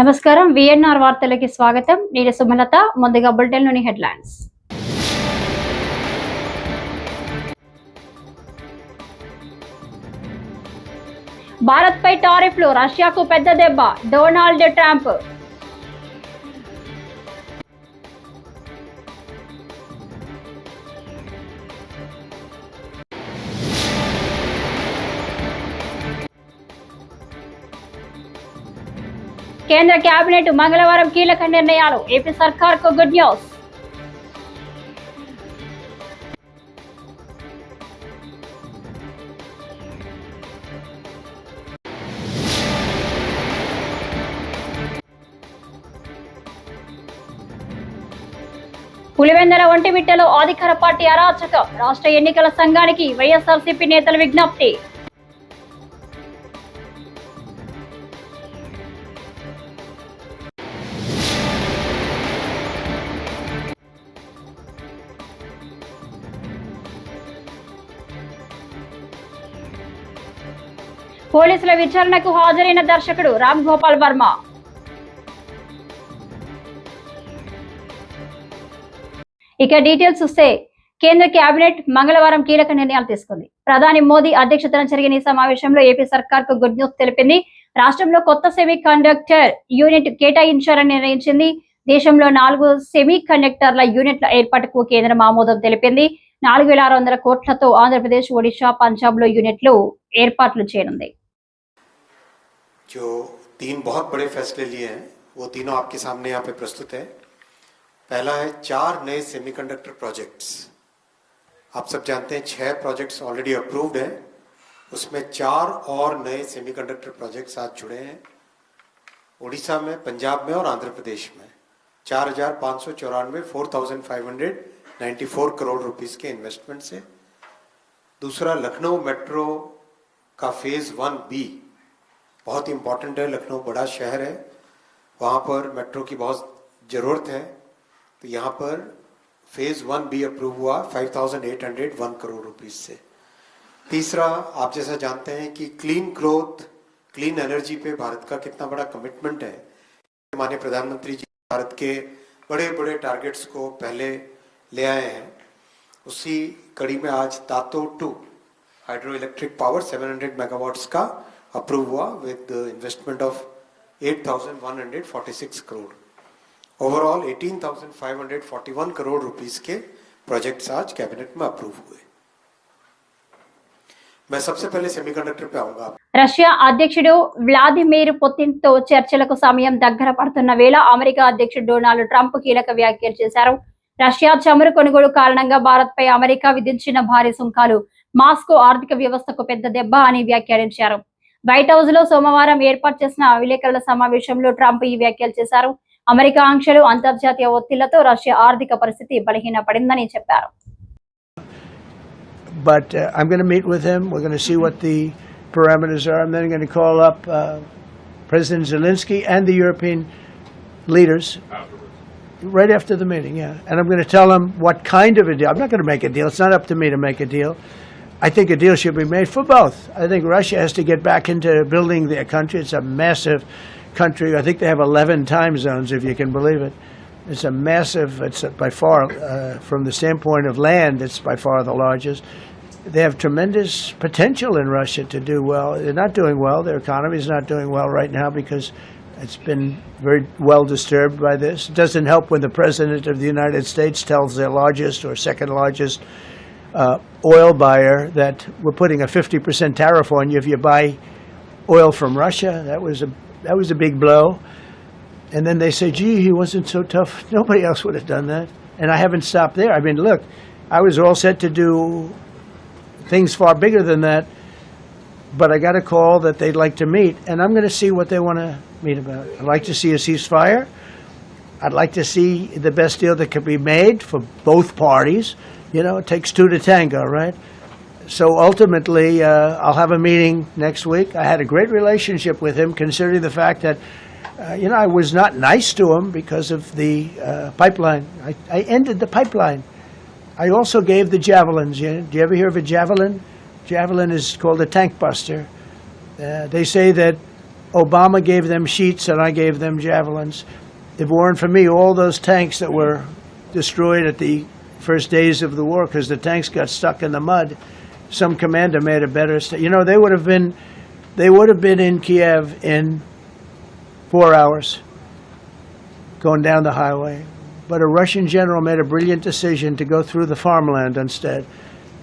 నమస్కారం. విఎన్ఆర్ వార్తలకి స్వాగతం. నేను సుమలత. ముందుగా బులెటిన్లోని హెడ్లైన్స్. భారత్ పై టారిఫ్లు. రష్యాకు పెద్ద దెబ్బ. డొనాల్డ్ ట్రంప్ కేంద్ర కేబినెట్ మంగళవారం కీలక నిర్ణయాలు. ఏపీ సర్కార్కు గుడ్ న్యూస్. పులివెందల ఒంటిమిట్టలో అధికార పార్టీ అరాచకం. రాష్ట్ర ఎన్నికల సంఘానికి వైఎస్ఆర్సీపీ నేతల విజ్ఞప్తి. పోలీసుల విచారణకు హాజరైన దర్శకుడు రామ్ గోపాల్ వర్మ. ఇక డీటెయిల్స్ చూస్తే కేంద్ర కేబినెట్ మంగళవారం కీలక నిర్ణయాలు తీసుకుంది. ప్రధాని మోదీ అధ్యక్షతన జరిగిన ఈ సమావేశంలో ఏపీ సర్కార్కు గుడ్ న్యూస్ తెలిపింది. రాష్ట్రంలో కొత్త సెమీ కండక్టర్ యూనిట్ కేటాయించాలని నిర్ణయించింది. దేశంలో నాలుగు సెమీ కండక్టర్ల యూనిట్ల ఏర్పాటుకు కేంద్రం ఆమోదం తెలిపింది. నాలుగు వేల ఆరు వందల కోట్లతో ఆంధ్రప్రదేశ్ ఒడిశా పంజాబ్లో యూనిట్లు ఏర్పాట్లు చేయనుంది. जो तीन बहुत बड़े फैसले लिए हैं, वो तीनों आपके सामने यहाँ पे प्रस्तुत है। पहला है चार नए सेमीकंडक्टर प्रोजेक्ट्स आप सब जानते हैं छह प्रोजेक्ट्स ऑलरेडी अप्रूव्ड हैं। उसमें चार और नए सेमीकंडक्टर प्रोजेक्ट्स आज जुड़े हैं। उड़ीसा में, पंजाब में और आंध्र प्रदेश में। चार हज़ार पाँच सौ चौरानवे, four thousand five hundred ninety four crore rupees के इन्वेस्टमेंट से। दूसरा, लखनऊ मेट्रो का फ़ेज़ वन बी बहुत इम्पोर्टेंट है लखनऊ बड़ा शहर है। वहाँ पर मेट्रो की बहुत ज़रूरत है। तो यहाँ पर फ़ेज़ वन भी अप्रूव हुआ 5,801 करोड़ रुपीस से। तीसरा आप जैसा जानते हैं कि क्लीन ग्रोथ क्लीन एनर्जी पे भारत का कितना बड़ा कमिटमेंट है। माननीय प्रधानमंत्री जी भारत के बड़े बड़े टारगेट्स को पहले ले आए हैं। उसी कड़ी में आज Tato two hydro electric power 700 megawatts का अप्रूव हुआ with investment of 8,146 crore overall 18,541 crore rupees के प्रोजेक्ट्स आज कैबिनेट में अप्रूव हुए मैं सबसे पहले सेमीकंडक्टर पे आऊंगा రష్యా అధ్యక్షుడు వ్లాదిమిర్ పుతిన్ తో చర్చలకు సమయం దగ్గర పడుతున్న వేళ అమెరికా అధ్యక్షుడు డొనాల్డ్ ట్రంప్ కీలక వ్యాఖ్యలు చేశారు రష్యా చమురు కొనుగోలు కారణంగా భారత్ పై అమెరికా విధించిన భారీ సుంకాలు మాస్కో ఆర్థిక వ్యవస్థకు పెద్ద దెబ్బ అని వ్యాఖ్యానించారు వైట్ హౌస్ లో సోమవారం ఏర్పాటు చేసిన విలేకరుల సమావేశంలో ట్రంప్ ఈ వ్యాఖ్యలు చేశారు అమెరికా ఆంక్షలు అంతర్జాతీయ ఒత్తిళ్లతో రష్యా ఆర్థిక పరిస్థితి బలహీనపడిందని చెప్పారు but uh, I'm going to meet with him. We're going to see what the parameters are. I'm then going to call up uh, President Zelensky and the European leaders right after the meeting. Yeah, and I'm going to tell them what kind of a deal. I'm not going to make a deal. It's not up to me to make a deal. I think a deal should be made for both. I think Russia has to get back into building their country. It's a massive country. I think they have 11 time zones, if you can believe it. It's a massive, it's by far, uh, from the standpoint of land, it's by far the largest. They have tremendous potential in Russia to do well. They're not doing well. Their economy is not doing well right now because it's been very well disturbed by this. It doesn't help when the President of the United States tells their largest or second largest uh, oil buyer that we're putting a 50% tariff on you if you buy oil from Russia. That was a, that was a big blow. And then they say, gee, he wasn't so tough. Nobody else would have done that. And I haven't stopped there. I mean, look, I was all set to do things far bigger than that, but I got a call that they'd like to meet, and I'm going to see what they want to meet about. I'd like to see a ceasefire. I'd like to see the best deal that could be made for both parties. You know, it takes two to tango, right? So ultimately, uh, I'll have a meeting next week. I had a great relationship with him, considering the fact that, uh, you know, I was not nice to him because of the uh, pipeline. I, I ended the pipeline. I also gave the javelins. You, do you ever hear of a javelin? Javelin is called a tank buster. Uh, they say that Obama gave them sheets and I gave them javelins. If it weren't for me, all those tanks that were destroyed at the first days of the war, because the tanks got stuck in the mud, some commander made a better. St- you know, they would have been, they would have been in Kiev in four hours, going down the highway. But a Russian general made a brilliant decision to go through the farmland instead.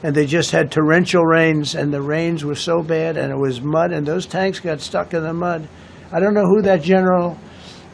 And they just had torrential rains, and the rains were so bad, and it was mud, and those tanks got stuck in the mud. I don't know who that general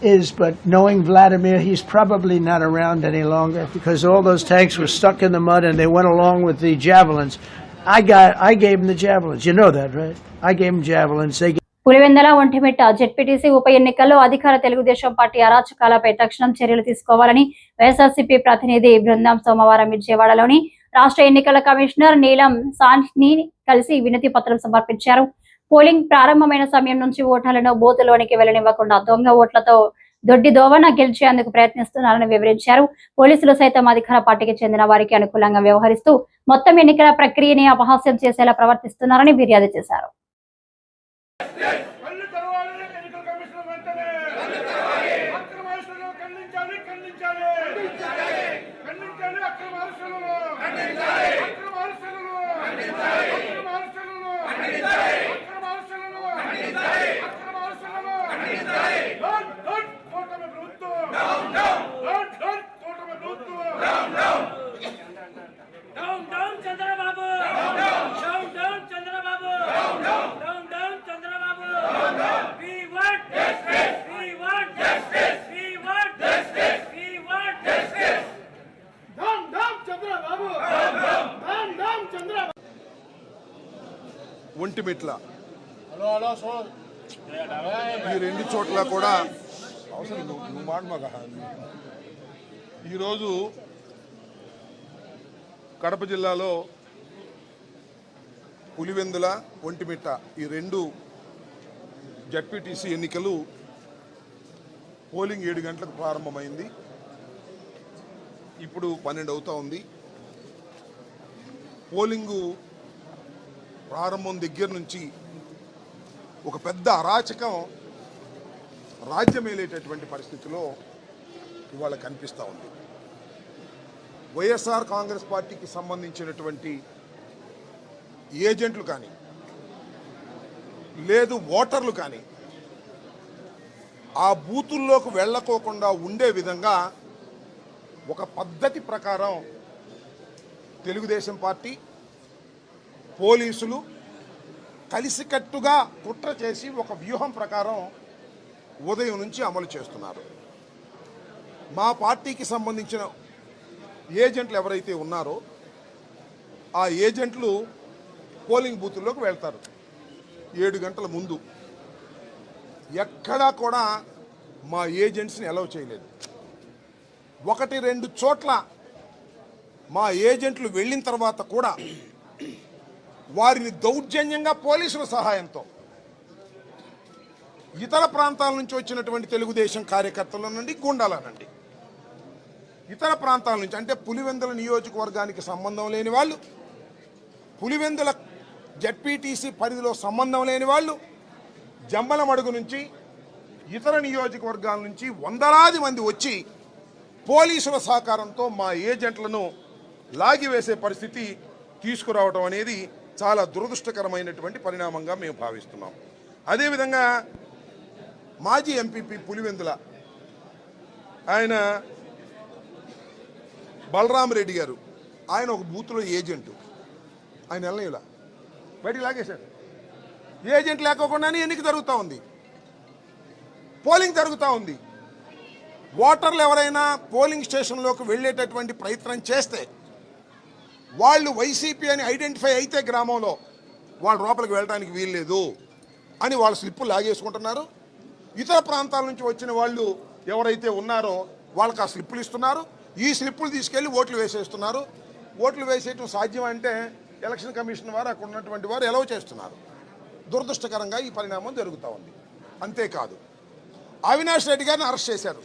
is, but knowing Vladimir, he's probably not around any longer because all those tanks were stuck in the mud and they went along with the javelins. I got, I gave them the javelins. You know that, right? I gave them javelins. They Pulivendula Vontimitta ZPTC ఉప ఎన్నికల్లో అధికార Telugu Desam party అరాచకాలపై తక్షణం చర్యలు తీసుకోవాలని వైఎస్ఆర్సీపీ ప్రతినిధి బృందం సోమవారం విజయవాడలోని రాష్ట్ర ఎన్నికల కమిషనర్ నీలం సాన్ని కలిసి వినతి పత్రం సమర్పించారు పోలింగ్ ప్రారంభమైన సమయం నుంచి ఓటర్లను బూతులోనికి వెళ్ళనివ్వకుండా దొంగ ఓట్లతో దొడ్డి దోవన గెలిచేందుకు ప్రయత్నిస్తున్నారని వివరించారు. పోలీసులు సైతం అధికార పార్టీకి చెందిన వారికి అనుకూలంగా వ్యవహరిస్తూ మొత్తం ఎన్నికల ప్రక్రియని అపహాస్యం చేసేలా ప్రవర్తిస్తున్నారని ఫిర్యాదు చేశారు. ఒంటిమిట్ల ఈ రెండు చోట్ల కూడా అవసరం నువ్వు నువ్వు మాట మగ. ఈరోజు కడప జిల్లాలో పులివెందుల ఒంటిమిట్ట ఈ రెండు జడ్పీటీసీ ఎన్నికలు పోలింగ్ ఏడు గంటలకు ప్రారంభమైంది. ఇప్పుడు పన్నెండు అవుతా ఉంది. పోలింగు ప్రారంభం దగ్గర నుంచి ఒక పెద్ద అరాచకం రాజ్యమేలేటటువంటి పరిస్థితిలో ఇవాళ కనిపిస్తూ ఉంది. వైఎస్ఆర్ కాంగ్రెస్ పార్టీకి సంబంధించినటువంటి ఏజెంట్లు కానీ లేదు ఓటర్లు కానీ ఆ బూతుల్లోకి వెళ్ళకోకుండా ఉండే విధంగా ఒక పద్ధతి ప్రకారం తెలుగుదేశం పార్టీ పోలీసులు కలిసికట్టుగా కుట్ర చేసి ఒక వ్యూహం ప్రకారం ఉదయం నుంచి అమలు చేస్తున్నారు. మా పార్టీకి సంబంధించిన ఏజెంట్లు ఎవరైతే ఉన్నారో ఆ ఏజెంట్లు పోలింగ్ బూతుల్లోకి వెళ్తారు. ఏడు గంటల ముందు. ఎక్కడా కూడా మా ఏజెంట్స్ని అలౌ చేయలేదు. ఒకటి రెండు చోట్ల మా ఏజెంట్లు వెళ్ళిన తర్వాత కూడా వారిని దౌర్జన్యంగా పోలీసుల సహాయంతో. ఇతర ప్రాంతాల నుంచి వచ్చినటువంటి తెలుగుదేశం కార్యకర్తల నుండి గుండాలనండి. ఇతర ప్రాంతాల నుంచి అంటే పులివెందుల నియోజకవర్గానికి సంబంధం లేని వాళ్ళు పులివెందుల జడ్పీటీసీ పరిధిలో సంబంధం లేని వాళ్ళు జమ్మలమడుగు నుంచి ఇతర నియోజకవర్గాల నుంచి వందలాది మంది వచ్చి పోలీసుల సహకారంతో మా ఏజెంట్లను లాగివేసే పరిస్థితి తీసుకురావడం అనేది చాలా దురదృష్టకరమైనటువంటి పరిణామంగా మేము భావిస్తున్నాం. అదేవిధంగా మాజీ ఎంపీపీ పులివెందుల ఆయన బలరామరెడ్డి గారు ఆయన ఒక బూత్లో ఏజెంటు. ఆయన వెళ్ళలేలా? బయటికి లాగేశాడు ఏజెంట్ లేకోకుండానే ఎన్నిక జరుగుతూ ఉంది. పోలింగ్ జరుగుతూ ఉంది. ఓటర్లు ఎవరైనా పోలింగ్ స్టేషన్లోకి వెళ్ళేటటువంటి ప్రయత్నం చేస్తే వాళ్ళు వైసీపీ అని ఐడెంటిఫై అయితే గ్రామంలో వాళ్ళ లోపలికి వెళ్ళడానికి వీల్లేదు అని వాళ్ళ స్లిప్పులు లాగేసుకుంటున్నారు. ఇతర ప్రాంతాల నుంచి వచ్చిన వాళ్ళు ఎవరైతే ఉన్నారో వాళ్ళకి ఆ స్లిప్పులు ఇస్తున్నారు. ఈ స్లిప్పులు తీసుకెళ్ళి ఓట్లు వేసేస్తున్నారు. ఓట్లు వేసేయటం సాధ్యం అంటే ఎలక్షన్ కమిషన్ వారు అక్కడ ఉన్నటువంటి వారు ఎలవ్ చేస్తున్నారు. దురదృష్టకరంగా ఈ పరిణామం జరుగుతూ ఉంది. అంతేకాదు అవినాష్ రెడ్డి గారిని అరెస్ట్ చేశారు.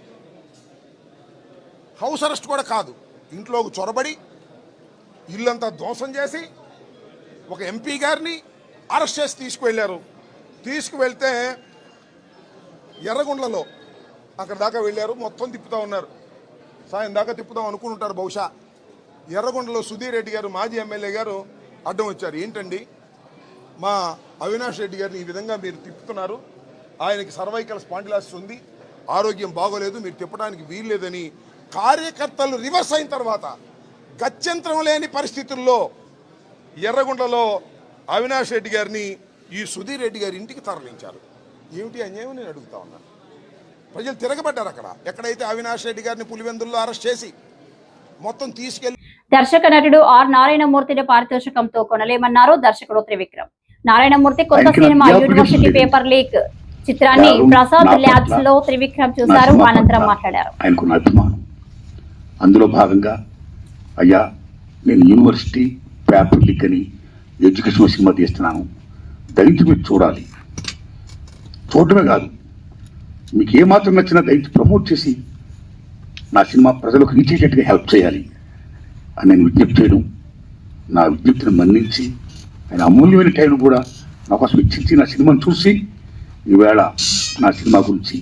హౌస్ అరెస్ట్ కూడా కాదు ఇంట్లోకి చొరబడి ఇల్లంతా ధ్వంసం చేసి ఒక ఎంపీ గారిని అరెస్ట్ చేసి తీసుకువెళ్ళారు. తీసుకువెళ్తే ఎర్రగుండ్లలో అక్కడ దాకా వెళ్ళారు. మొత్తం తిప్పుతా ఉన్నారు. సాయం దాకా తిప్పుదాం అనుకుంటారు బహుశా. ఎర్రగొండలో సుధీర్ రెడ్డి గారు మాజీ ఎమ్మెల్యే గారు అడ్డం వచ్చారు. ఏంటండి? మా అవినాష్ రెడ్డి గారిని ఈ విధంగా మీరు తిప్పుతున్నారు. ఆయనకి సర్వైకల్ స్పాండిలాసిస్ ఉంది. ఆరోగ్యం బాగోలేదు. మీరు తిప్పడానికి వీల్లేదని కార్యకర్తలు రివర్స్ అయిన తర్వాత గత్యంతరం లేని పరిస్థితుల్లో ఎర్రగుంటలో అవినాష్ రెడ్డి గారిని ఈ సుధీర్ రెడ్డి గారి ఇంటికి తరలించారు. ఏమిటి అన్యాయం నేను అడుగుతా ఉన్నాను ప్రజలు తిరగబడ్డారు అక్కడ. ఎక్కడైతే అవినాష్ రెడ్డి గారిని పులివెందుల్లో అరెస్ట్ చేసి మొత్తం తీసుకెళ్ళి దర్శక నటుడు ఆర్ నారాయణమూర్తిని పారితోషికంతో కొనలేమన్నారు దర్శకుడు త్రివిక్రమ్. నారాయణమూర్తి కొత్త సినిమా యూనివర్సిటీ పేపర్ లీక్ చిత్రాన్ని ప్రసాద్ ల్యాబ్స్లో త్రివిక్రమ్ చూశారు. అనంతరం మాట్లాడారు. అందులో భాగంగా అయ్యా నేను యూనివర్సిటీ పేపర్ లీక్ అని ఎడ్యుకేషన్ సినిమా తీస్తున్నాను దయచేసి మీరు చూడాలి. చూడటమే కాదు మీకు ఏమాత్రం నచ్చినా దయచేసి ప్రమోట్ చేసి నా సినిమా ప్రజలకు రీచ్ అయ్యేటట్టుగా హెల్ప్ చేయాలి అని నేను విజ్ఞప్తి చేయడం నా విజ్ఞప్తిని మన్నించి ఆయన అమూల్యమైన టైం కూడా నా కోసం ఇచ్చించి నా సినిమాను చూసి ఈవేళ నా సినిమా గురించి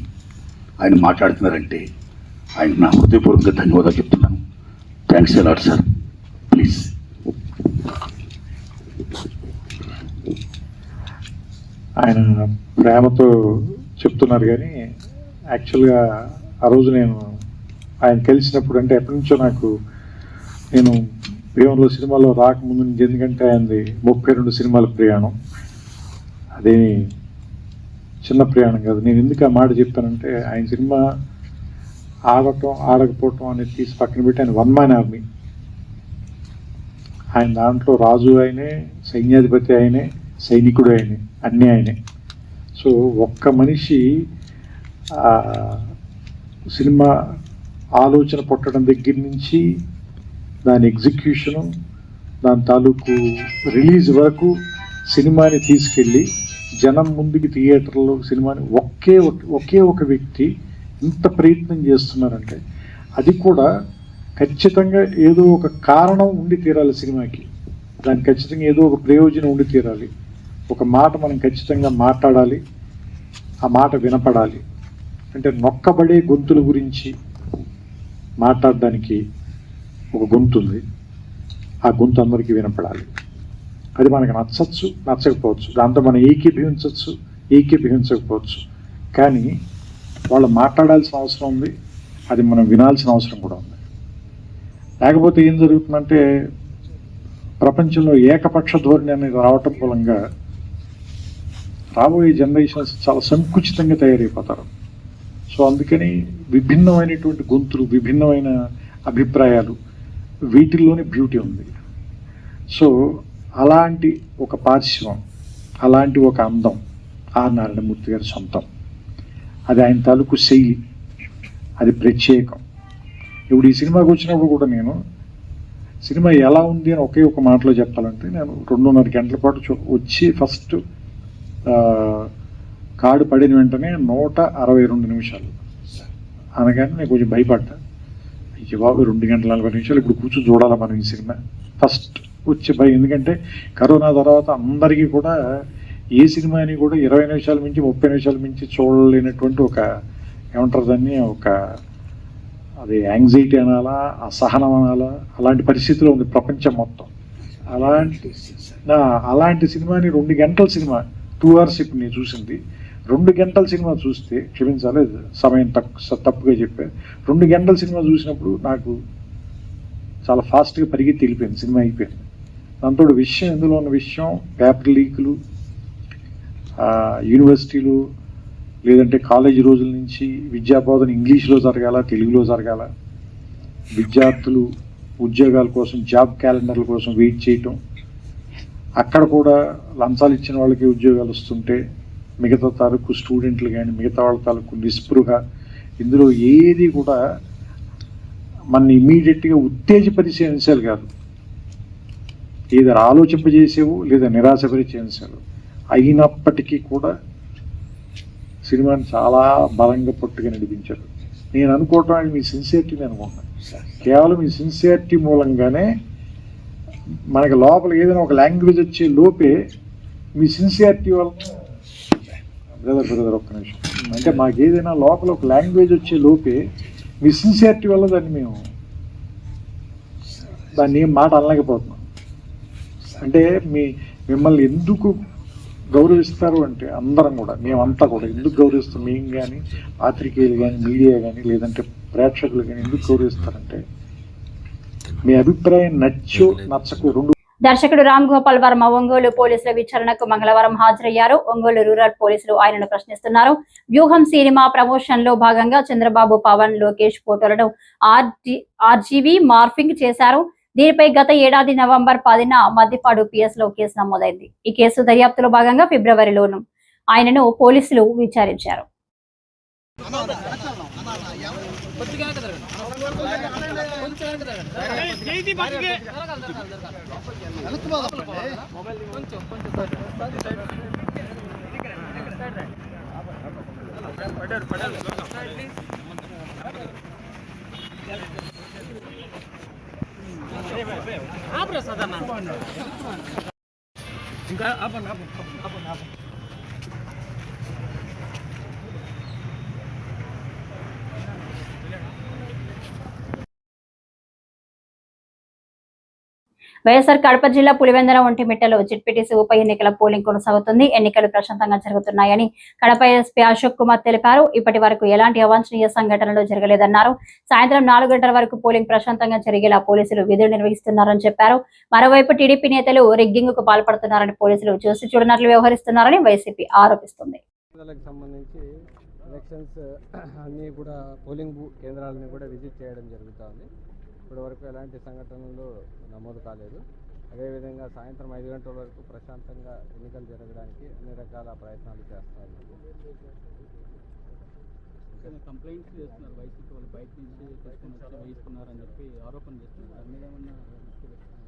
ఆయన మాట్లాడుతున్నారంటే ఆయన నా హృదయపూర్వకంగా ధన్యవాదాలు చెప్తున్నాను. థ్యాంక్స్ అలాట్ సార్ ప్లీజ్ ఆయన ప్రేమతో చెప్తున్నారు కానీ యాక్చువల్గా ఆ రోజు నేను ఆయన కలిసినప్పుడు అంటే ఎప్పటి నుంచో నాకు నేను ప్రియంలో సినిమాలో రాకముందు నుంచి ఎందుకంటే ఆయనది ముప్పై రెండు సినిమాల ప్రయాణం. అదేమి చిన్న ప్రయాణం కాదు. నేను ఎందుకు ఆ మాట చెప్పానంటే ఆయన సినిమా ఆడటం ఆడకపోవటం అనేది తీసి పక్కన పెట్టి ఆయన వన్ మ్యాన్ ఆర్మీ. ఆయన దాంట్లో రాజు ఆయనే సైన్యాధిపతి ఆయనే సైనికుడు ఆయనే అన్నీ ఆయనే. సో ఒక్క మనిషి సినిమా ఆలోచన పుట్టడం దగ్గర నుంచి దాని ఎగ్జిక్యూషను దాని తాలూకు రిలీజ్ వరకు సినిమాని తీసుకెళ్ళి జనం ముందుకి థియేటర్లో సినిమాని ఒకే ఒక- ఒకే ఒక వ్యక్తి ఇంత ప్రయత్నం చేస్తున్నారంటే అది కూడా ఖచ్చితంగా ఏదో ఒక కారణం ఉండి తీరాలి సినిమాకి. దానికి ఖచ్చితంగా ఏదో ఒక ప్రయోజనం ఉండి తీరాలి. ఒక మాట మనం ఖచ్చితంగా మాట్లాడాలి. ఆ మాట వినపడాలి. అంటే నొక్కబడే గొంతుల గురించి మాట్లాడడానికి ఒక గొంతు ఉంది. ఆ గొంతు అందరికీ వినపడాలి. అది మనకు నచ్చచ్చు నచ్చకపోవచ్చు. దాంతో మనం ఏకీభవించవచ్చు ఏకీభవించకపోవచ్చు. కానీ వాళ్ళు మాట్లాడాల్సిన అవసరం ఉంది. అది మనం వినాల్సిన అవసరం కూడా ఉంది. లేకపోతే ఏం జరుగుతుందంటే ప్రపంచంలో ఏకపక్ష ధోరణి అనేది రావటం మూలంగా రాబోయే జనరేషన్స్ చాలా సంకుచితంగా తయారైపోతారు. సో అందుకని విభిన్నమైనటువంటి గొంతులు విభిన్నమైన అభిప్రాయాలు వీటిల్లోనే బ్యూటీ ఉంది. సో అలాంటి ఒక పార్శ్వం అలాంటి ఒక అందం ఆ నారాయణమూర్తి గారి సొంతం. అది ఆయన తాలూకు శైలి. అది ప్రత్యేకం. ఇప్పుడు ఈ సినిమాకి వచ్చినప్పుడు కూడా నేను సినిమా ఎలా ఉంది అని ఒకే ఒక మాటలో చెప్పాలంటే నేను రెండున్నర గంటల పాటు చూ- వచ్చి ఫస్ట్ కాడు కార్డు పడిన వెంటనే నూట అరవై రెండు నిమిషాలు. అనగానే నేను కొంచెం భయపడ్డా. అయ్యో బాబు రెండు గంటల నలభై నిమిషాలు ఇప్పుడు కూర్చొని చూడాలా మనం ఈ సినిమా. ఫస్ట్ వచ్చే భయం. ఎందుకంటే కరోనా తర్వాత అందరికీ కూడా ఏ సినిమాని కూడా ఇరవై నిమిషాల మించి ముప్పై నిమిషాల మించి చూడలేనటువంటి ఒక ఏమంటారు దాన్ని ఒక అది యాంగ్జైటీ అనాలా అసహనం అనాలా అలాంటి పరిస్థితిలో ఉంది ప్రపంచం మొత్తం. అలాంటి అలాంటి సినిమాని రెండు గంటల సినిమా టూ అవర్స్ ఇప్పుడు నేను చూసింది. రెండు గంటల సినిమా చూస్తే క్షమించాలి సమయం తక్కు తప్పుగా చెప్పా. రెండు గంటల సినిమా చూసినప్పుడు నాకు చాలా ఫాస్ట్గా పరిగెత్తి వెళ్ళిపోయింది సినిమా అయిపోయింది. దాంతో విషయం ఇందులో ఉన్న విషయం పేపర్ లీకులు యూనివర్సిటీలు లేదంటే కాలేజీ రోజుల నుంచి విద్యాబోధన ఇంగ్లీష్లో జరగాల తెలుగులో జరగాల. విద్యార్థులు ఉద్యోగాల కోసం జాబ్ క్యాలెండర్ల కోసం వెయిట్ చేయటం. అక్కడ కూడా లంచాలు ఇచ్చిన వాళ్ళకి ఉద్యోగాలు వస్తుంటే మిగతా తాలూకు స్టూడెంట్లు కానీ మిగతా వాళ్ళ తాలూకు నిస్పృహ. ఇందులో ఏది కూడా మన ఇమీడియట్గా ఉత్తేజపరిచే అంశాలు కాదు. ఏదో ఆలోచింపజేసేవు లేదా నిరాశపరిచే అంశాలు. అయినప్పటికీ కూడా సినిమాని చాలా బలంగా పట్టుగా నడిపించారు. నేను అనుకోవటం మీ సిన్సియరిటీని అనుకుంటున్నాను. కేవలం ఈ సిన్సియరిటీ మూలంగానే మనకి లోపల ఏదైనా ఒక లాంగ్వేజ్ వచ్చే లోపే మీ సిన్సియారిటీ వల్ల బ్రదర్ బ్రదర్ ఒక్క నిమిషం. అంటే మాకు ఏదైనా లోపల ఒక లాంగ్వేజ్ వచ్చే లోపే మీ సిన్సియారిటీ వల్ల దాన్ని మేము దాన్ని ఏం మాట అనలేకపోతున్నాం. అంటే మీ మిమ్మల్ని ఎందుకు గౌరవిస్తారు అంటే అందరం కూడా మేమంతా కూడా. ఎందుకు గౌరవిస్తాం? మేము కానీ పాత్రికేయులు కానీ మీడియా కానీ లేదంటే ప్రేక్షకులు కానీ ఎందుకు గౌరవిస్తారంటే మీ అభిప్రాయం నచ్చో నచ్చకు రెండు దర్శకుడు రామ్ గోపాల్ వర్మ ఒంగోలు పోలీసుల విచారణకు మంగళవారం హాజరయ్యారు. ఒంగోలు రూరల్ పోలీసులు ఆయనను ప్రశ్నిస్తున్నారు. వ్యూహం సినిమా ప్రమోషన్లో భాగంగా చంద్రబాబు పవన్ లోకేష్ ఫోటోలను ఆర్జీవి మార్ఫింగ్ చేశారు. దీనిపై గత ఏడాది నవంబర్ పదిన మద్దిపాడు పిఎస్లో కేసు నమోదైంది. ఈ కేసు దర్యాప్తులో భాగంగా ఫిబ్రవరిలోను ఆయనను పోలీసులు విచారించారు. Abra sasa mama. Hapa hapa hapa hapa hapa. YSR Kadapa జిల్లా పులివెందల ఒంటిమిట్టలో చిట్పిటిసి ఉప ఎన్నికల పోలింగ్ కొనసాగుతుంది. ఎన్నికలు ప్రశాంతంగా జరుగుతున్నాయని కడప ఎస్పీ అశోక్ కుమార్ తెలిపారు. ఇప్పటి వరకు ఎలాంటి అవాంఛనీయ సంఘటనలు జరగలేదన్నారు. సాయంత్రం నాలుగు గంటల వరకు పోలింగ్ ప్రశాంతంగా జరిగేలా పోలీసులు విధులు నిర్వహిస్తున్నారని చెప్పారు. మరోవైపు టీడీపీ నేతలు రిగ్గింగ్కు పాల్పడుతున్నారని పోలీసులు చూసి చూడనట్లు వ్యవహరిస్తున్నారని వైసీపీ ఆరోపిస్తుంది. ఎలక్షన్స్ అన్నీ కూడా పోలింగ్ కేంద్రాలని కూడా విజిట్ చేయడం జరుగుతుంది ఇప్పటి వరకు ఎలాంటి సంఘటనలు నమోదు కాలేదు. అదేవిధంగా సాయంత్రం ఐదు గంటల వరకు ప్రశాంతంగా ఎన్నికలు జరగడానికి అన్ని రకాల ప్రయత్నాలు చేస్తారు కంప్లైంట్స్ చేస్తున్నారు. వైసీపీ వాళ్ళు బయట నుంచి తీసుకొని వేయిస్తున్నారని చెప్పి ఆరోపణ చేస్తున్నారు. దాని మీద ఏమన్నా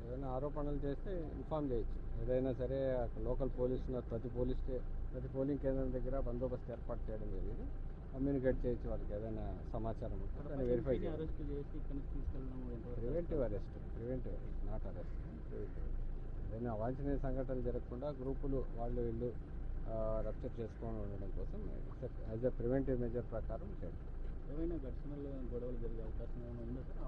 ఏదైనా ఆరోపణలు చేస్తే ఇన్ఫామ్ చేయొచ్చు. ఏదైనా సరే లోకల్ పోలీసు ఉన్నారు ప్రతి పోలీస్ స్టే ప్రతి పోలింగ్ కేంద్రం దగ్గర బందోబస్తు ఏర్పాటు చేయడం జరిగింది. కమ్యూనికేట్ చేయొచ్చు వాళ్ళకి ఏదైనా సమాచారం ఉంటే దాన్ని వెరిఫై చేయాలి. Preventive arrest preventive arrest not arrest preventive ఏదైనా అవాంఛనీయ సంఘటనలు జరగకుండా గ్రూపులు వాళ్ళు వీళ్ళు రప్చర్ చేసుకొని ఉండడం కోసం యాజ్ ఎ ప్రివెంటివ్ మెజర్ ప్రకారం చేయాలి. ఏమైనా ఘర్షణలు గొడవలు జరిగే అవకాశం ఏమైనా ఉందా సార్?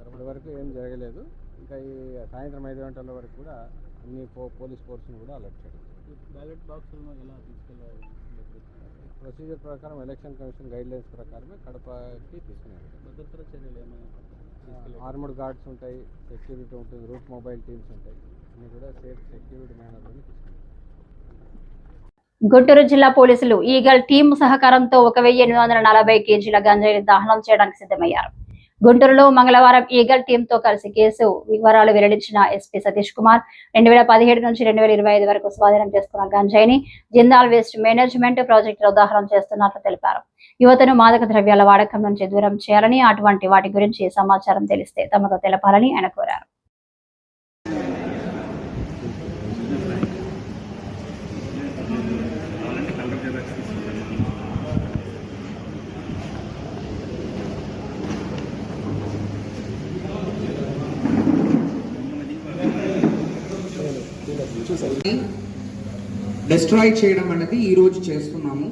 తర్వాత వరకు ఏం జరగలేదు. ఇంకా ఈ సాయంత్రం ఐదు గంటల వరకు కూడా అన్ని పో పోలీస్ ఫోర్స్ని కూడా అలర్ట్ చేయడం. బ్యాలెట్ బాక్సులను ఎలా తీసుకెళ్ళాలి? ప్రొసీజర్ ప్రకారం ఎలక్షన్ కమిషన్ గైడ్ లైన్స్ ప్రకారమే కడపకి తీసుకునేది. ఆర్మడ్ గార్డ్స్ ఉంటాయి సెక్యూరిటీ ఉంటుంది రూట్ మొబైల్ టీమ్స్ ఉంటాయి అన్నీ కూడా సేఫ్ సెక్యూరిటీ మేనర్లోనే గుంటూరు జిల్లా పోలీసులు ఈగల్ టీం సహకారంతో ఒక వెయ్యి ఎనిమిది వందల నలభై కేజీల గంజాయిని దహనం చేయడానికి సిద్ధమయ్యారు. గుంటూరులో మంగళవారం ఈగల్ టీం తో కలిసి కేసు వివరాలు వెల్లడించిన ఎస్పీ సతీష్ కుమార్ రెండు వేల పదిహేడు నుంచి రెండు వేల ఇరవై ఐదు వరకు స్వాధీనం చేసుకున్న గంజాయిని జిందాల్ వేస్ట్ మేనేజ్మెంట్ ప్రాజెక్టులో ఉదాహరణ చేస్తున్నట్లు తెలిపారు. యువతను మాదక ద్రవ్యాల వాడకం నుంచి దూరం చేయాలని అటువంటి వాటి గురించి సమాచారం తెలిస్తే తమకు తెలపాలని ఆయన కోరారు. డెస్ట్రాయ్ చేయడం అనేది ఈ రోజు చేస్తున్నాము.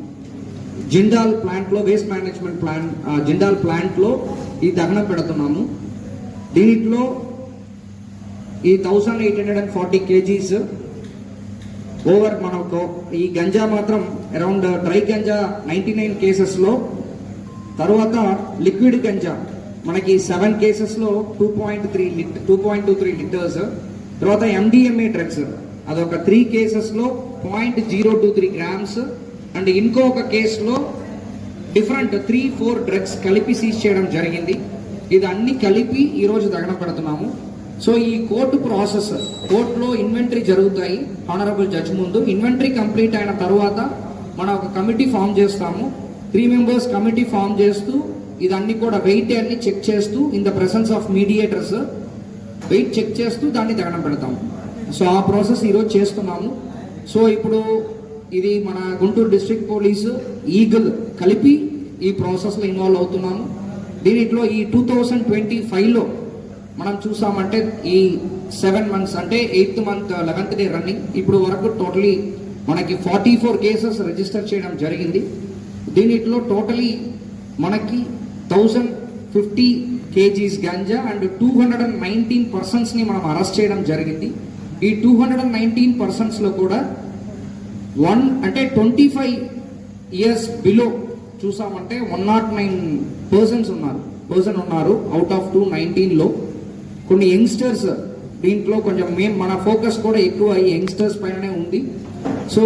జిండాల్ ప్లాంట్లో వేస్ట్ మేనేజ్మెంట్ ప్లాన్ జిండాల్ ప్లాంట్లో ఈ దహనం పెడుతున్నాము. దీంట్లో ఈ thousand eight hundred and forty kgs over మనకు ఈ గంజా మాత్రం around dry ganja ninety nine కేసెస్లో తర్వాత లిక్విడ్ గంజా మనకి సెవెన్ కేసెస్లో two point three lit two point two three litres తర్వాత ఎండిఎంఏ డ్రగ్స్ అదొక త్రీ కేసెస్లో point zero two three grams and ఇంకొక కేసులో డిఫరెంట్ త్రీ ఫోర్ డ్రగ్స్ కలిపి సీజ్ చేయడం జరిగింది. ఇది అన్ని కలిపి ఈరోజు దగన పెడుతున్నాము. సో ఈ కోర్టు ప్రాసెస్ కోర్టులో ఇన్వెంటరీ జరుగుతాయి. హానరబుల్ జడ్జ్ ముందు ఇన్వెంటరీ కంప్లీట్ అయిన తర్వాత మనం ఒక కమిటీ ఫామ్ చేస్తాము. త్రీ మెంబర్స్ కమిటీ ఫామ్ చేస్తూ ఇదన్నీ కూడా వెయిట్ అన్ని చెక్ చేస్తూ in the presence of mediators weight check చేస్తూ దాన్ని దగనం పెడతాము. సో ఆ ప్రాసెస్ ఈరోజు చేస్తున్నాము. సో ఇప్పుడు ఇది మన గుంటూరు డిస్ట్రిక్ట్ పోలీసు ఈగల్ కలిపి ఈ ప్రాసెస్లో ఇన్వాల్వ్ అవుతున్నాము. దీనిలో ఈ టూ థౌజండ్ ట్వంటీ ఫైవ్లో మనం చూసామంటే ఈ సెవెన్ మంత్స్ అంటే eighth month eleventh day running ఇప్పుడు వరకు టోటలీ మనకి ఫార్టీ ఫోర్ కేసెస్ రిజిస్టర్ చేయడం జరిగింది. దీనిట్లో టోటలీ మనకి thousand fifty kgs ganja and two hundred and nineteen పర్సన్స్ని మనం అరెస్ట్ చేయడం జరిగింది. ఈ టూ హండ్రెడ్ అండ్ నైన్టీన్ పర్సన్స్లో కూడా వన్ అంటే ట్వంటీ ఫైవ్ ఇయర్స్ బిలో చూసామంటే వన్ నాట్ నైన్ పర్సన్స్ ఉన్నారు పర్సన్ ఉన్నారు అవుట్ ఆఫ్ టూ నైన్టీన్లో కొన్ని యంగ్స్టర్స్ దీంట్లో కొంచెం మేము మన ఫోకస్ కూడా ఎక్కువ ఈ యంగ్స్టర్స్ పైననే ఉంది. సో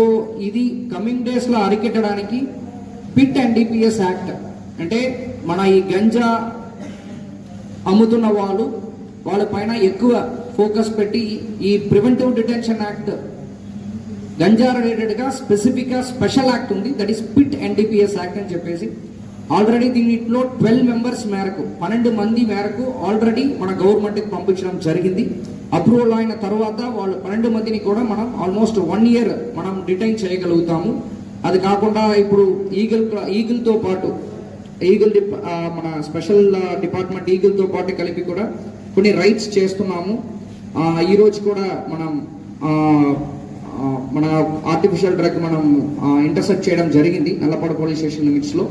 ఇది కమింగ్ డేస్లో అరికెట్టడానికి పిట్ అండ్ డిపిఎస్ యాక్ట్ అంటే మన ఈ గంజా అమ్ముతున్న వాళ్ళు వాళ్ళ పైన ఎక్కువ ఫోకస్ పెట్టి ఈ ప్రివెంటివ్ డిటెన్షన్ యాక్ట్ గంజా రిలేటెడ్గా స్పెసిఫిక్గా స్పెషల్ యాక్ట్ ఉంది. That is PIT NDPS act అని చెప్పేసి. ఆల్రెడీ దీనిలో ట్వెల్వ్ మెంబర్స్ మేరకు పన్నెండు మంది మేరకు ఆల్రెడీ మన గవర్నమెంట్కి పంపించడం జరిగింది. అప్రూవల్ అయిన తర్వాత వాళ్ళు పన్నెండు మందిని కూడా మనం ఆల్మోస్ట్ వన్ ఇయర్ మనం డిటైన్ చేయగలుగుతాము. అది కాకుండా ఇప్పుడు ఈగల్ ఈగిల్తో పాటు ఈగిల్ మన స్పెషల్ డిపార్ట్మెంట్ ఈగిల్తో పాటు కలిపి కూడా కొన్ని రైట్స్ చేస్తున్నాము. ఈరోజు కూడా మనం మన ఆర్టిఫిషియల్ డ్రగ్ మనం ఇంటర్సెప్ట్ చేయడం జరిగింది నల్లపాడ పోలీస్ స్టేషన్ లిమిట్స్లో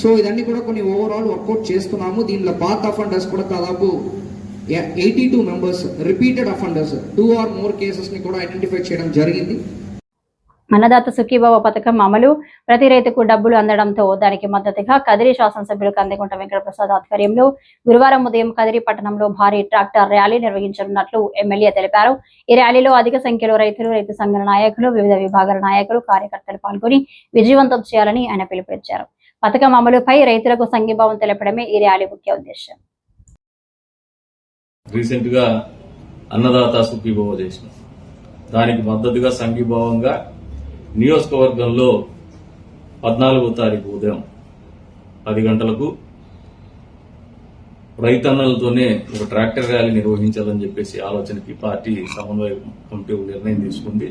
సో ఇదన్నీ కూడా కొన్ని ఓవరాల్ వర్కౌట్ చేస్తున్నాము. దీనిలో పాత్ అఫెండర్స్ కూడా దాదాపు eighty two members repeated offenders two or more కేసెస్ని కూడా ఐడెంటిఫై చేయడం జరిగింది. అన్నదాత సుఖీభావ పథకం అమలు. ప్రతి రైతుకు డబ్బులు అందడంతో దానికి మద్దతుగా కదిరి శాసనసభ్యులు కందికుంట వెంకటప్రసాద్ ఆధ్వర్యంలో గురువారం ఉదయం కదిరి పట్టణంలో భారీ ట్రాక్టర్ ర్యాలీ నిర్వహించనున్నట్లు ఎమ్మెల్యే తెలిపారు. ఈ ర్యాలీలో అధిక సంఖ్యలో రైతులు రైతు సంఘాల నాయకులు వివిధ విభాగాల నాయకులు కార్యకర్తలు పాల్గొని విజయవంతం చేయాలని ఆయన పిలుపునిచ్చారు. పథకం అమలుపై రైతులకు సంఘీభావం తెలపడమే ఈ ర్యాలీ ముఖ్య ఉద్దేశం. అన్నదాత సుఖీభావ దానికి మద్దతుగా సంఘీభావంగా నియోజకవర్గంలో పద్నాలుగో తారీఖు ఉదయం పది గంటలకు రైతన్నలతోనే ఒక ట్రాక్టర్ ర్యాలీ నిర్వహించాలని చెప్పేసి ఆలోచనకి పార్టీ సమన్వయ కమిటీ నిర్ణయం తీసుకుంది.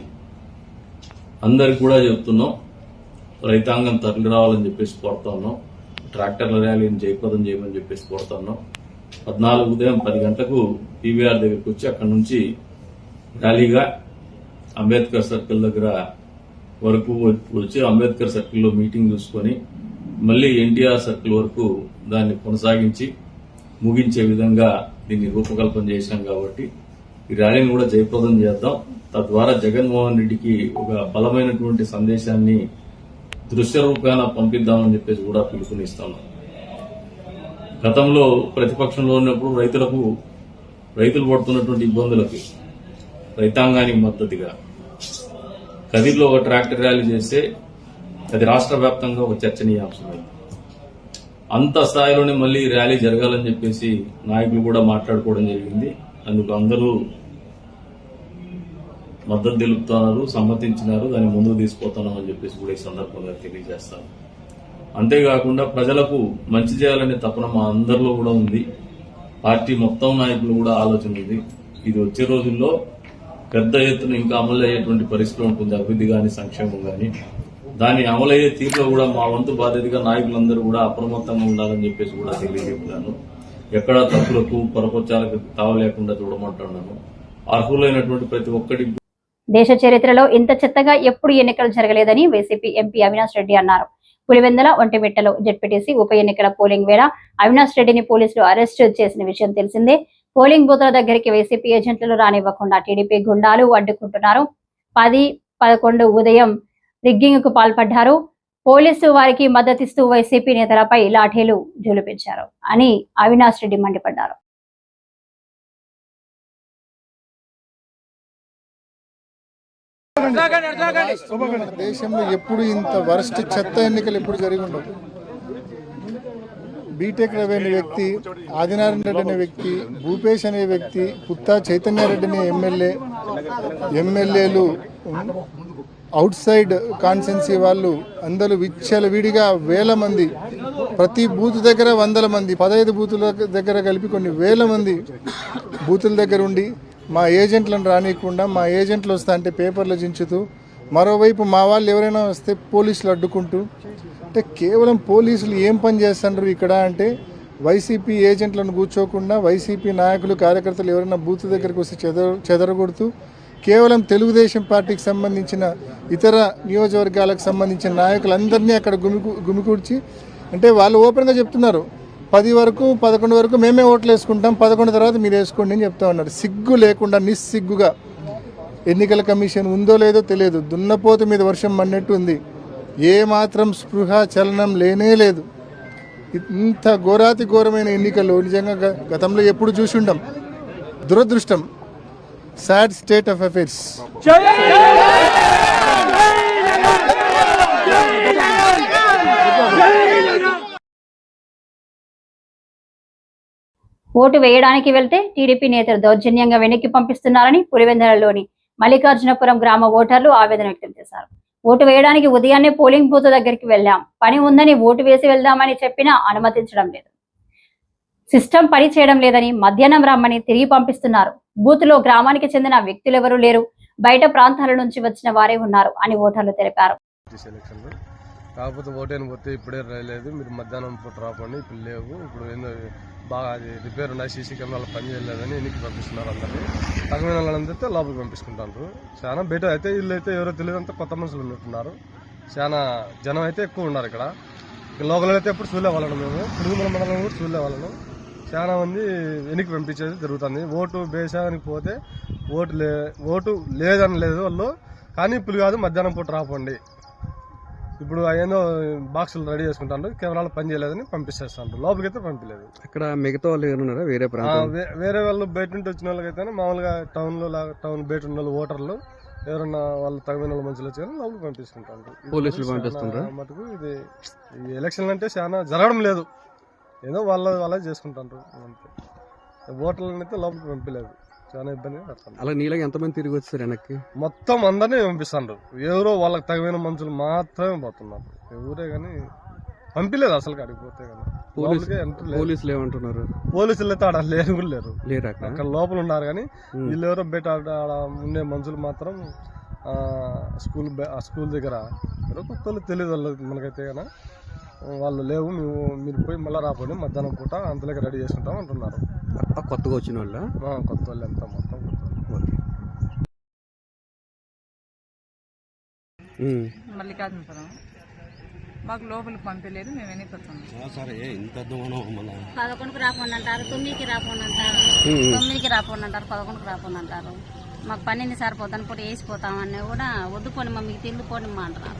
అందరికి కూడా చెప్తున్నాం రైతాంగం తరలి రావాలని చెప్పేసి కోరుతా ఉన్నాం ట్రాక్టర్ల ర్యాలీని జయప్రదం చేయమని చెప్పేసి కోరుతా ఉన్నాం. పద్నాలుగు ఉదయం పది గంటలకు పీవీఆర్ దగ్గరికి వచ్చి అక్కడి నుంచి ర్యాలీగా అంబేద్కర్ సర్కిల్ దగ్గర వరకు వచ్చి అంబేద్కర్ సర్కిల్లో మీటింగ్ చూసుకొని మళ్ళీ ఎన్టీఆర్ సర్కిల్ వరకు దాన్ని కొనసాగించి ముగించే విధంగా దీన్ని రూపకల్పన చేశాం కాబట్టి ఈ ర్యాలీని కూడా జయప్రదం చేద్దాం. తద్వారా జగన్మోహన్ రెడ్డికి ఒక బలమైనటువంటి సందేశాన్ని దృశ్య రూపాన పంపిద్దామని చెప్పేసి కూడా పిలుపునిస్తున్నాం గతంలో ప్రతిపక్షంలో ఉన్నప్పుడు రైతులకు రైతులు పడుతున్నటువంటి ఇబ్బందులకి రైతాంగానికి మద్దతుగా కదిర్లో ఒక ట్రాక్టర్ ర్యాలీ చేస్తే అది రాష్ట్ర వ్యాప్తంగా ఒక చర్చనీయాంశమైంది అంత స్థాయిలోనే మళ్ళీ ర్యాలీ జరగాలని చెప్పేసి నాయకులు కూడా మాట్లాడుకోవడం జరిగింది. అందుకు అందరూ మద్దతు తెలుపుతున్నారు సమ్మతించినారు దాన్ని ముందుకు తీసుకుపోతున్నాం అని చెప్పేసి కూడా ఈ సందర్భంగా తెలియజేస్తాను. అంతేకాకుండా ప్రజలకు మంచి చేయాలనే తపన మా అందరిలో కూడా ఉంది. పార్టీ మొత్తం నాయకులు కూడా ఆలోచన ఉంది ఇది వచ్చే రోజుల్లో పెద్ద ఎత్తున ఇంకా అమలు అయ్యేటువంటి పరిస్థితి ఉంటుంది. అభివృద్ధి కానీ సంక్షేమం కానీ దాన్ని అమలయ్యే తీరులో కూడా మా వంతు బాధ్యతగా నాయకులందరూ కూడా అప్రమత్తంగా ఉండాలని చెప్పేసి కూడా తెలియజెప్పాను ఎక్కడా తప్పులకు పొరపచ్చాలకు తావలేకుండా చూడమంటున్నాను. అర్హులైనటువంటి ప్రతి ఒక్కటి దేశ చరిత్రలో ఇంత చెత్తగా ఎప్పుడు ఎన్నికలు జరగలేదని వైసీపీ ఎంపీ అవినాష్ రెడ్డి అన్నారు. పులివెందల ఒంటిమిట్టలో జడ్పీటీసీ ఉప ఎన్నికల పోలింగ్ వేళ అవినాష్ రెడ్డిని పోలీసులు అరెస్టు చేసిన విషయం తెలిసిందే. పోలింగ్ బూత్ల దగ్గరికి వైసీపీ ఏజెంట్లు రానివ్వకుండా టీడీపీ గుండాలు అడ్డుకుంటున్నారు. పది పదకొండు ఉదయం రిగ్గింగ్కు పాల్పడ్డారు. పోలీసు వారికి మద్దతిస్తూ వైసీపీ నేతలపై లాఠీలు జులిపించారు అని అవినాష్ రెడ్డి మండిపడ్డారు. దేశంలో ఎప్పుడు ఇంత వరస్ట్ చెత్త ఎన్నికలు ఎప్పుడు జరిగి ఉండవు? బీటెక్ రవి అనే వ్యక్తి ఆదినారాయణ రెడ్డి అనే వ్యక్తి భూపేష్ అనే వ్యక్తి పుత్తా చైతన్యారెడ్డి అనే ఎమ్మెల్యే ఎమ్మెల్యేలు అవుట్ సైడ్ కాన్సెన్సీ వాళ్ళు అందరూ విచ్చల విడిగా వేల మంది ప్రతి బూత్ దగ్గర వందల మంది పదహైదు బూతుల దగ్గర కలిపి కొన్ని వేల మంది బూతుల దగ్గర ఉండి మా ఏజెంట్లను రానియకుండా మా ఏజెంట్లు వస్తా అంటే పేపర్లు చించుతూ మరోవైపు మా వాళ్ళు ఎవరైనా వస్తే పోలీసులు అడ్డుకుంటూ అంటే కేవలం పోలీసులు ఏం పని చేస్తున్నారు ఇక్కడ అంటే వైసీపీ ఏజెంట్లను కూర్చోకుండా వైసీపీ నాయకులు కార్యకర్తలు ఎవరైనా బూత్ దగ్గరికి వస్తే చెదర చెదరగొడుతూ కేవలం తెలుగుదేశం పార్టీకి సంబంధించిన ఇతర నియోజకవర్గాలకు సంబంధించిన నాయకులందరినీ అక్కడ గుమికు గుమికూర్చి అంటే వాళ్ళు ఓపెన్గా చెప్తున్నారు. పది వరకు పదకొండు వరకు మేమే ఓట్లు వేసుకుంటాం పదకొండు తర్వాత మీరు వేసుకోండి అని చెప్తా ఉన్నారు. సిగ్గు లేకుండా నిస్సిగ్గుగా ఎన్నికల కమిషన్ ఉందో లేదో తెలియదు. దున్నపోతు మీద వర్షం మన్నట్టు ఉంది. ఏ మాత్రం స్పృహ చలనం లేనే లేదు. ఇంత ఘోరాతి ఘోరమైన ఎన్నికలు నిజంగా గతంలో ఎప్పుడు చూసి ఉండం దురదృష్టం. Sad state of affairs. Vote వేయడానికి వెళ్తే టీడీపీ నేతలు దౌర్జన్యంగా వెనక్కి పంపిస్తున్నారని పులివెందులలోని మల్లికార్జునపురం గ్రామ ఓటర్లు ఆవేదన వ్యక్తం చేశారు. ఓటు వేయడానికి ఉదయాన్నే పోలింగ్ బూత్ దగ్గరికి వెళ్ళాం. పని ఉందని ఓటు వేసి వెళ్దామని చెప్పినా అనుమతించడం లేదు. సిస్టమ్ పని చేయడం లేదని మధ్యాహ్నం రమ్మని తిరిగి పంపిస్తున్నారు. బూత్లో గ్రామానికి చెందిన వ్యక్తులెవరూ లేరు. బయట ప్రాంతాల నుంచి వచ్చిన వారే ఉన్నారు అని ఓటర్లు తెలిపారు. కాకపోతే ఓటేని పోతే ఇప్పుడే రాలేదు. మీరు మధ్యాహ్నం పూట రాపండి ఇప్పుడు లేవు. ఇప్పుడు ఏందో బాగా అది రిపేర్ ఉన్నాయి. సీసీ కెమెరాలు పని చేయలేదని ఎన్నికి పంపిస్తున్నారు అందరినీ. తగిన అయితే లోపలికి పంపిస్తుంటారు చాలా బయట అయితే వీళ్ళు అయితే ఎవరో తెలియదంతా కొత్త మనుషులు ఉన్నట్టున్నారు. చాలా జనం అయితే ఎక్కువ ఉన్నారు ఇక్కడ. లోకల్ అయితే ఎప్పుడు చూడలే వాళ్ళను మేము. పురుగుమల మండలం కూడా చూడలే వాళ్ళను. చాలా మంది వెనక్కి పంపించేది జరుగుతుంది. ఓటు బేసానికి పోతే ఓటు లే ఓటు లేదని లేదు వాళ్ళు. కానీ ఇప్పుడు కాదు మధ్యాహ్నం పూట రాపండి ఇప్పుడు ఏందో బాక్సులు రెడీ చేసుకుంటాను కెమెరాలు పని చేయలేదని పంపించేస్తాను లోపలికైతే పంపించలేదు. అక్కడ మిగతా వాళ్ళు వేరే ప్రాంతం? వేరే వాళ్ళు బయట నుండి వచ్చిన వాళ్ళకైతే మామూలుగా టౌన్లో టౌన్ బయట ఉన్న వాళ్ళు ఓటర్లు ఎవరన్నా వాళ్ళు తగిన వాళ్ళు మంచిలో వచ్చి లోపలికి పంపిస్తుంటారు పోలీసులు చాలా పంపిస్తుండ్రా? మటుకు ఇది ఎలక్షన్లు అంటే చాలా జరగడం లేదు. ఏదో వాళ్ళ వాళ్ళే చేసుకుంటారు అంతే. ఓటర్లను అయితే లోపలికి పంపించలేదు చాలా పడుతుంది అలా నీలాగా ఎంతమంది తిరిగి వచ్చారు వెనక్కి? మొత్తం అందరినీ పంపిస్తాండ్రు. ఎవరో వాళ్ళకి తగిన మనుషులు మాత్రమే పోతున్నారు. ఎవరే కానీ పంపిలేదు అసలు కాడికి పోతే కానీ. పోలీసులు ఏమంటున్నారు? పోలీసులు అయితే ఆడ లేరు కూడా లేరు. లేరు అక్కడ? లోపల ఉన్నారు కానీ. వీళ్ళు ఎవరో బయట ఆడ ఉండే మనుషులు మాత్రం స్కూల్ స్కూల్ దగ్గర తెలియదు వాళ్ళు మనకైతే కానీ వాళ్ళు లేవు మేము మీరు పోయి మళ్ళీ రాపోండి మధ్యాహ్నం పూట అంతలోకి రెడీ చేసుకుంటాం అంటున్నారు. కొత్తగా వచ్చిన వాళ్ళ? ఆ, కొత్త వాళ్ళు ఎంత మొత్తం. మల్లికార్జునపురం. మాకు లోపలికి పంపలేదు మేము వెనక్కి వచ్చాము. పదకొండుకి రాపోండి అంటారు తొమ్మిదికి ఉమ్. తొమ్మిదికి రాపోండి అంటారు పదకొండుకి అంటారు మాకు పన్నెండు సరిపోతాను పూట వేసిపోతామని కూడా వద్దు పోని మా మీకు తిండి పోని మా అంటున్నారు.